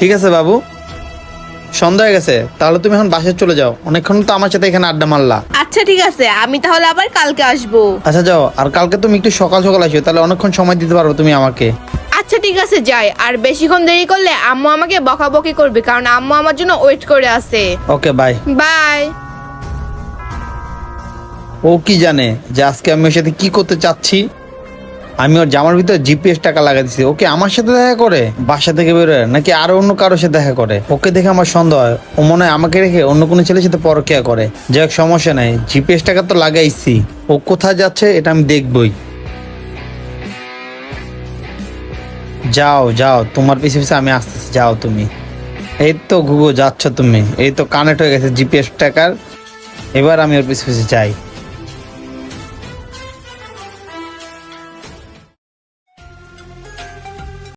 ঠিক আছে বাবু। সন্ধ্যা হয়ে গেছে তাহলে তুমি এখন বাসায় চলে যাও। অনেকক্ষণ তো আমার সাথে এখানে আড্ডা মারলা। আচ্ছা ঠিক আছে। আমি তাহলে আবার কালকে আসব। আচ্ছা যাও। আর কালকে তুমি একটু সকাল সকাল আসো তাহলে অনেকক্ষণ সময় দিতে পারো তুমি আমাকে। আচ্ছা ঠিক আছে যাই। আর বেশিক্ষণ দেরি করলে আম্মু আমাকে বকাবকি করবে কারণ আম্মু আমার জন্য ওয়েট করে আছে। Okay bye. বাই। ও কি জানে যে আজকে আমি ওর সাথে কি করতে চাচ্ছি? আমি ওর জামার ভিতরে জিপিএস টাকা লাগাই দিছি। ওকে আমার সাথে দেখা করে? বাসা থেকে বেরোয় নাকি আরও অন্য কারোর সাথে দেখা করে? ওকে দেখে আমার সন্দেহ হয়। ও মনে হয় আমাকে রেখে অন্য কোনো ছেলের সাথে পরকিয়া করে। যাই হোক, সমস্যা নাই। জিপিএস টাকা তো লাগাইছি। ও কোথায় যাচ্ছে এটা আমি দেখবই। যাও যাও। তোমার পিছে পিছে আমি আসতেছি। যাও তুমি। এই তো ঘুঘু যাচ্ছ তুমি। এই তো কানেক্ট হয়ে গেছে জিপিএস টাকার। এবার আমি ওর পিছে পিছে যাই।